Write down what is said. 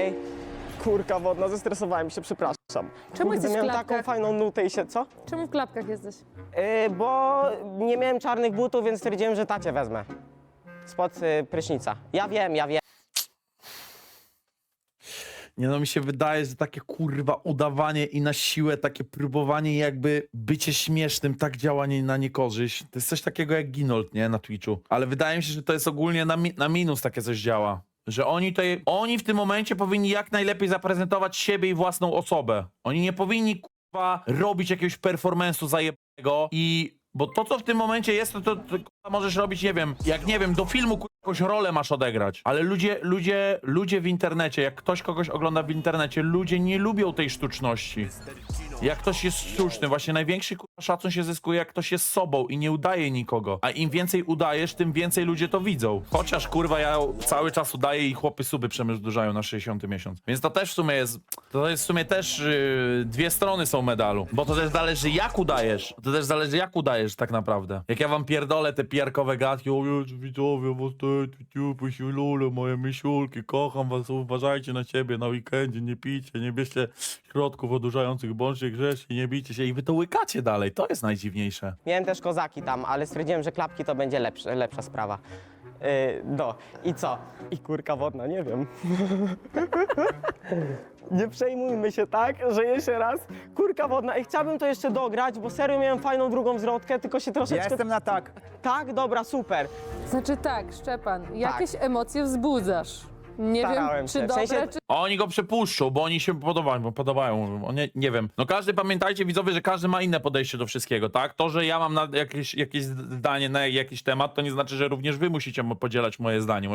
Ej, kurka wodna, zestresowałem się, przepraszam. Czemu jesteś w miałem klapkach? taką fajną nutę i się, co? Czemu w klapkach jesteś? Yy, bo nie miałem czarnych butów, więc stwierdziłem, że tacie wezmę. Spod y, prysznica. Ja wiem, ja wiem. Nie no, mi się wydaje, że takie kurwa udawanie i na siłę takie próbowanie jakby bycie śmiesznym, tak działanie na niekorzyść. To jest coś takiego jak Ginold, nie? Na Twitchu. Ale wydaje mi się, że to jest ogólnie na, mi na minus takie coś działa. Że oni tutaj, oni w tym momencie powinni jak najlepiej zaprezentować siebie i własną osobę. Oni nie powinni kurwa robić jakiegoś performance'u zajebnego i bo to, co w tym momencie jest, to, to, to możesz robić, nie wiem, jak nie wiem, do filmu kurwa, jakąś rolę masz odegrać. Ale ludzie, ludzie, ludzie w internecie, jak ktoś kogoś ogląda w internecie, ludzie nie lubią tej sztuczności. Jak ktoś jest sztuczny, właśnie największy szacun się zyskuje, jak ktoś jest sobą i nie udaje nikogo. A im więcej udajesz, tym więcej ludzie to widzą. Chociaż kurwa, ja cały czas udaję i chłopy suby przemierzają na 60 miesiąc. Więc to też w sumie jest, to jest w sumie też yy, dwie strony są medalu. Bo to też zależy jak udajesz. To też zależy jak udajesz tak naprawdę. Jak ja wam pierdolę te pijarkowe gadki, o Jezu, widzowie, was te, siulule, moje myśulki, kocham was, uważajcie na siebie na weekendzie, nie pijcie, nie bierzcie środków odurzających, bądźcie grzeczni, nie bijcie się i wy to łykacie dalej, to jest najdziwniejsze. Miałem też kozaki tam, ale stwierdziłem, że klapki to będzie lepsze, lepsza sprawa. Yy, do. I co? I kurka wodna, nie wiem. nie przejmujmy się tak, że jeszcze raz kurka wodna. I chciałbym to jeszcze dograć, bo serio miałem fajną drugą zwrotkę, tylko się Ja troszeczkę... jestem na tak. Tak, dobra, super. Znaczy tak, Szczepan, jakieś emocje wzbudzasz. Nie Starałem wiem, czy. W dobre, sensie- czy... Oni go przepuszczą, bo oni się podobają, bo podobają. On nie, nie wiem. No każdy, pamiętajcie widzowie, że każdy ma inne podejście do wszystkiego, tak? To, że ja mam na jakieś, jakieś zdanie na jakiś temat, to nie znaczy, że również wy musicie mo- podzielać moje zdanie.